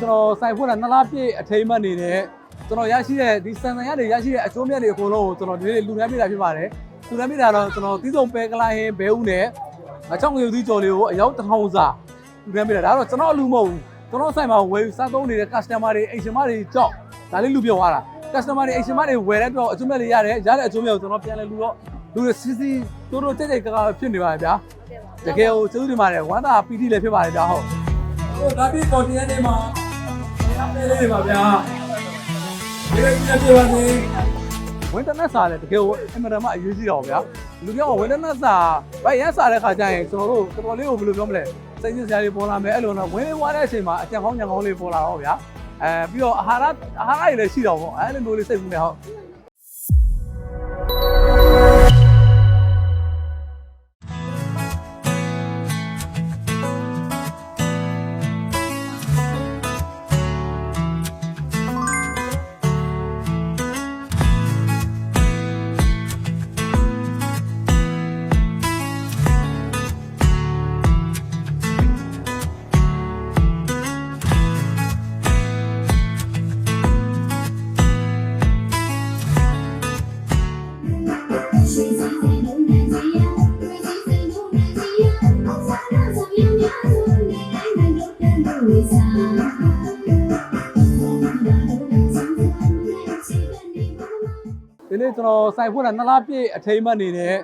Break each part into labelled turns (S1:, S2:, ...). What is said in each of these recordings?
S1: ကျွန်တော်စိုက်ဖွင့်တာနှစ်လပြည့်အထိမ်းအမှတ်နေနဲ့ကျွန်တော်ရရှိတဲ့ဒီစံစံရတွေရရှိတဲ့အကျိုးမြတ်တွေအကုန်လုံးကိုကျွန်တော်ဒီနေ့လူများပြတာဖြစ်ပါတယ်လူများပြတာတော့ကျွန်တော်တီးစုံပဲကလာဟင်းဘဲဦးနဲ့အချောင်းငယ်သီးကြော်လေးကိုအယောက်တစ်ထောင်စာလူများပြတာဒါတော့ကျွန်တော်အလူမဟုတ်ဘူးကျွန်တော်ဆိုင်မှာဝယ်စားသုံးနေတဲ့ customer တွေအိမ်ရှင်မတွေကြောက်ဒါလေးလူပြောသွားတာ customer တွေအိမ်ရှင်မတွေဝယ်တဲ့တော့အကျိုးမြတ်တွေရတယ်ရတဲ့အကျိုးမြတ်ကိုကျွန်တော်ပြန်လဲလူတော့လူတွေစီစီတိုးတိုးကြိတ်ကြိတ်ကကဖြစ်နေပါဗျာတကယ်ကိုကျေးဇူးတင်ပါတယ်ဝမ်းသာပီတိလည်းဖြစ်ပါတယ်ဗျာဟုတ်ဟိုဒါပြီးပေါ်တင်ရနေမှာ ရမယ်လေးပါဗျာဒီလိုကြည့်ပြပါစေဝင်းတနက်စာလည်းတကယ်ကိုအမရမအရေးကြီးတော့ဗျာလူပြောဝင်းတနက်စာဗိုက်ရန်စာတဲ့ခါကျရင်ကျွန်တော်တို့တော်တော်လေးကိုဘယ်လိုပြောမလဲစိတ်ညစ်စရာတွေပေါ်လာမယ်အဲ့လိုတော့ဝင်းလေးဝါတဲ့အချိန်မှာအကြံကောင်းညံကောင်းလေးပေါ်လာတော့ဗျာအဲပြီးတော့အာဟာရအာဟာရတွေလည်းရှိတော့ပေါ့အဲ့လိုမျိုးလေးစိတ်ကူးနေဟုတ် ဒီနေ့ကျွန်တော်စိုက်ဖွင့်တာနှစ်လပြည့်အထိမ်းအမှတ်နေနဲ့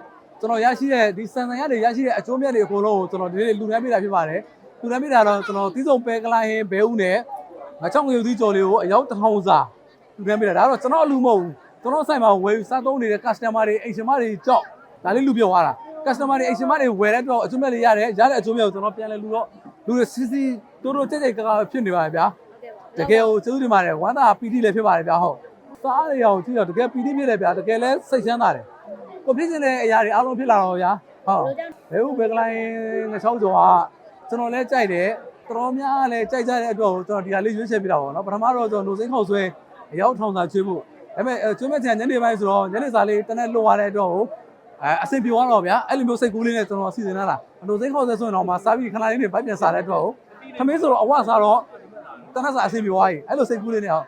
S1: ကျွန်တော်ရရှိတဲ့ဒီစံစံရတွေရရှိတဲ့အကျိုးမြတ်တွေအကုန်လုံးကိုကျွန်တော်ဒီနေ့လူများပြတာဖြစ်ပါတယ်လူများပြတာတော့ကျွန်တော်တီးစုံပဲကလာဟင်းဘဲဦးနဲ့ငါချောင်းငယ်သီးကြော်လေးကိုအယောက်တစ်ထောင်စာလူများပြတာဒါတော့ကျွန်တော်အလူမဟုတ်ဘူး ကျွန်တော်ဆိုင်မှာဝယ်စားသုံးနေတဲ့ customer တွေအိမ်ရှင်မတွေကြောက်ဒါလေးလူပြောသွားတာ customer တွေအိမ်ရှင်မတွေဝယ်တဲ့တော့အကျိုးမြတ်တွေရတယ်ရတဲ့အကျိုးမြတ်ကိုကျွန်တော်ပြန်လဲလူတော့လူတွေစီစီတိုးတိုးကြိတ်ကြိတ်ကကဖြစ်နေပါတယ်ဗျာတကယ်ကိုကျေးဇူးတင်ပါတယ်ဝမ်းသာပီတိလည်းဖြစ်ပါတယ်ဗျာဟုတ်စားရအောင်ကြည့်တော့တကယ်ပီတိဖြစ်တယ်ဗျာတကယ်လည်းစိတ်ချမ်းသာတယ်ကိုဖြစ်နေတဲ့အရာတွေအားလုံးဖြစ်လာတော့ဗျာဟုတ်ဘယ်ဟုတ်ဘယ်ကလိုင်းငချောင်းကျော်ကကျွန်တော်လည်းကြိုက်တယ်တော်များလည်းကြိုက်ကြတဲ့အတွက်ကိုကျွန်တော်ဒီဟာလေးရွေးချယ်ပြတာပေါ့နော်ပထမတော့ကျွန်တော်နိုစိမ့်ခေါက်ဆွဲအရောက်ထောင်စာချွေးဖို့ ဒါပေမဲ့ကျွေးမဲ့ချင်ညနေပိုင်းဆိုတော့ညနေစာလေးတနေ့လွတ်ရတဲ့အတွက်ကိုအဲအဆင်ပြေသွားတော့ဗျာအဲ့လိုမျိုးစိတ်ကူးလေးနဲ့ကျွန်တော်စီစဉ်လာတာနိုစိမ့်ခေါက်ဆွဲဆိုရင်တော့မှစားပြီးခဏလေးနေပိုက်ပြန်စားတဲ့အတွက်ကိုခမင်းဆိုတော့အဝစားတော့တနက်စာအဆင်ပြေသွားပြီအဲ့လိုစိတ်ကူးလေးနဲ့ဟု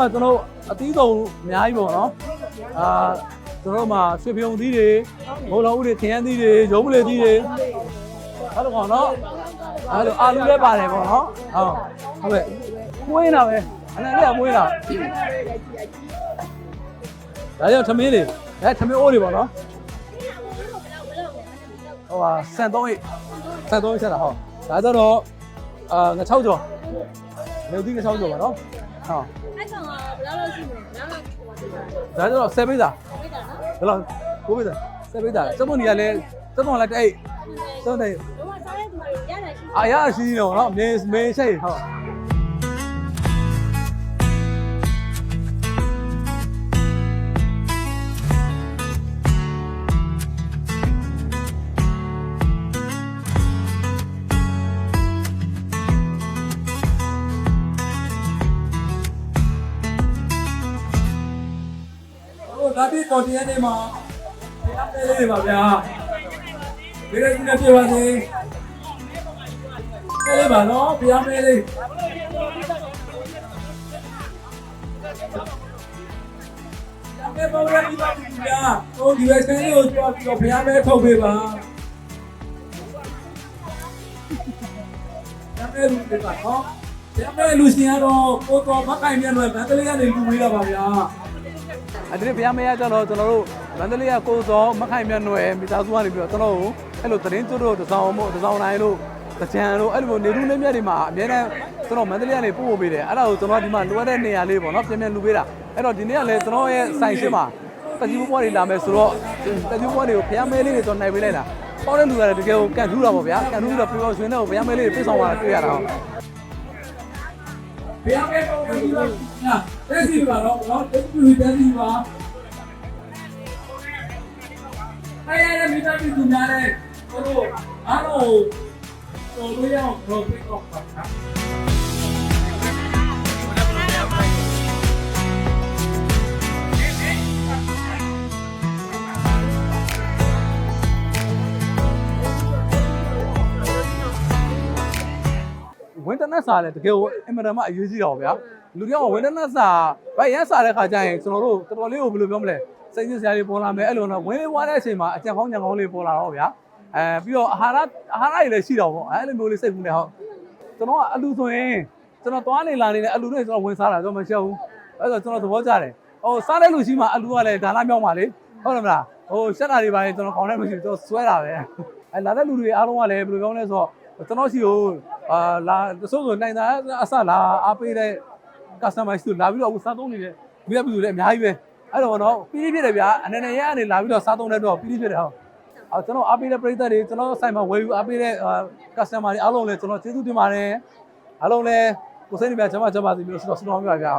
S1: မှာကျွန်တော်အသီးဆုံးအများကြီးပေါ့နော်အာကျွန်တော်မှာရွှေပြုံသီးတွေဘုံလောဦးတွေခရမ်းသီးတွေရုံးမလေးသီးတွေအဲ့လိုကောင်နော်အဲ့လိုအာလူလည်းပါတယ်ပေါ့နော်ဟုတ်ဟုတ်ကဲ့မွေးတာပဲအနက်လေးကမွေးတာဒါကြောင့်သမင်းလေးအဲသမင်းအိုးတွေပေါ့နော်ဟိုဟာဆန်သုံးအိတ်ဆန်သုံးအိတ်ဆက်တာဟုတ်ဒါကြတော့အာငါ6ကျော်နေသီးငါ6ကျော်ပါနော် ဟုတ်
S2: အဲ့ဆောင်ကဘယ်လောက်လောက်ရှိမလဲဘယ်လောက်လောက်ဟိုပါသိတာ
S1: ဒါကြတော့7ပိတ်တာ
S2: ဝိတာနော်
S1: ဘယ်လောက်9ပိတ်တာ7ပိတ်တာစက်မုန်ကြီးကလည်းစက်မုန်လည်းတဲ့အိတ်စက်မုန်တဲ့
S2: ဘုမစားတဲ့သူတွေရတာရှိ
S1: အာရရှိနေတော့နော်မေမေရှိဟုတ် ဒါပြီးပေါ်တင်ရနေမှာဒီအပ်လေးပါဗျာဒီလိုကြည့်နေပြပါစေအဲ့လေးပါနော်ဘုရားမဲလေးကဲပေါ်ရပြီပါဗျာဟိုဒီဝက်ဆန်လေးကိုကြွားပြီးတော့ဘုရားမဲထုတ်ပေးပါကဲလူတွေပါနော်ကဲလူရှင်ကတော့ကိုတော်မကိုင်မြတ်တော့ဗန်တလေးကနေလူဝေးတာပါဗျာ အဲ့ဒီဘုရားမရကြတော့ကျွန်တော်တို့မန္တလေးကကိုစောမခိုင်မြတ်နွယ်မိသားစုကနေပြီးတော့ကျွန်တော်တို့အဲ့လိုသတင်းကျွတ်တို့တစောင်းမို့တစောင်းတိုင်းလို့တကြံလို့အဲ့လိုနေလူလေးမြတ်တွေမှာအများနဲ့ကျွန်တော်မန္တလေးကနေပို့ပို့ပေးတယ်အဲ့ဒါကိုကျွန်တော်ဒီမှာလိုအပ်တဲ့နေရာလေးပေါ့နော်ပြင်ပြင်လူပေးတာအဲ့တော့ဒီနေ့ကလည်းကျွန်တော်ရဲ့ဆိုင်ရှင်းမှာတကြီးဘွားတွေလာမယ်ဆိုတော့တကြီးဘွားတွေကိုဘုရားမဲလေးတွေကျွန်တော်နိုင်ပေးလိုက်တာပေါ့တဲ့လူကလည်းတကယ်ကိုကန်ထူးတာပေါ့ဗျာကန်ထူးပြီးတော့ပြောရွှင်တဲ့ကိုဘုရားမဲလေးတွေပြည့်ဆောင်လာတွေ့ရတာဟုတ် ဘယ်အောင်လဲပုံပြီးပါညာတက်စီပါတော့နော်တက်စီတက်စီပါအဲ့ရမိသားစုသူများတဲ့တို့အားလုံးတော်လို့ရအောင်တော့ပြတော့ပါ တနက်စာလည်းတကယ်ကိုအင်မတန်မှအရေးကြီးတော့ဗျာလူတွေကဝင်းတနက်စာဗိုက်ရမ်းစာတဲ့ခါကျရင်ကျွန်တော်တို့တော်တော်လေးကိုဘယ်လိုပြောမလဲစိတ်ညစ်စရာတွေပေါ်လာမယ်အဲ့လိုတော့ဝင်းလေးဝါတဲ့အချိန်မှာအကြံကောင်းညံကောင်းလေးပေါ်လာတော့ဗျာအဲပြီးတော့အာဟာရအာဟာရတွေလည်းရှိတော့ဗောအဲ့လိုမျိုးလေးစိတ်ကူးနေဟုတ်ကျွန်တော်ကအလူဆိုရင်ကျွန်တော်သွားနေလာနေတဲ့အလူတွေကျွန်တော်ဝင်စားတာကျွန်တော်မရှောက်ဘူးအဲ့တော့ကျွန်တော်သဘောကျတယ်ဟိုစားတဲ့လူရှိမှအလူကလည်းဒါနမြောက်ပါလေဟုတ်တယ်မလားဟိုရှက်တာတွေပါရင်ကျွန်တော်ကောင်းတဲ့မရှိဘူးကျွန်တော်ဆွဲတာပဲအဲလာတဲ့လူတွေအားလုံးကလည်းဘယ်လိုပြောမလဲဆိုတော့ ကျွန်တော်ရှိကိုအာလာတဆိုးဆိုနိုင်တာအစလာအားပေးတဲ့ customer ရှိလာပြီးတော့အခုစားသုံးနေတဲ့မိဘပြည်သူတွေအများကြီးပဲအဲ့တော့တော့ပြီးပြီးဖြစ်တယ်ဗျာအနေနဲ့ရအနေလာပြီးတော့စားသုံးတဲ့တော့ပြီးပြီးဖြစ်တယ်ဟုတ်အော်ကျွန်တော်အားပေးတဲ့ပရိသတ်တွေကျွန်တော်ဆိုင်မှာဝယ်ယူအားပေးတဲ့ customer တွေအားလုံးလည်းကျွန်တော်ကျေးဇူးတင်ပါတယ်အားလုံးလည်းကိုယ်စိတ်နေပြကျွန်မကျွန်မစီပြီးတော့ဆုတောင်းပြပါဗျာ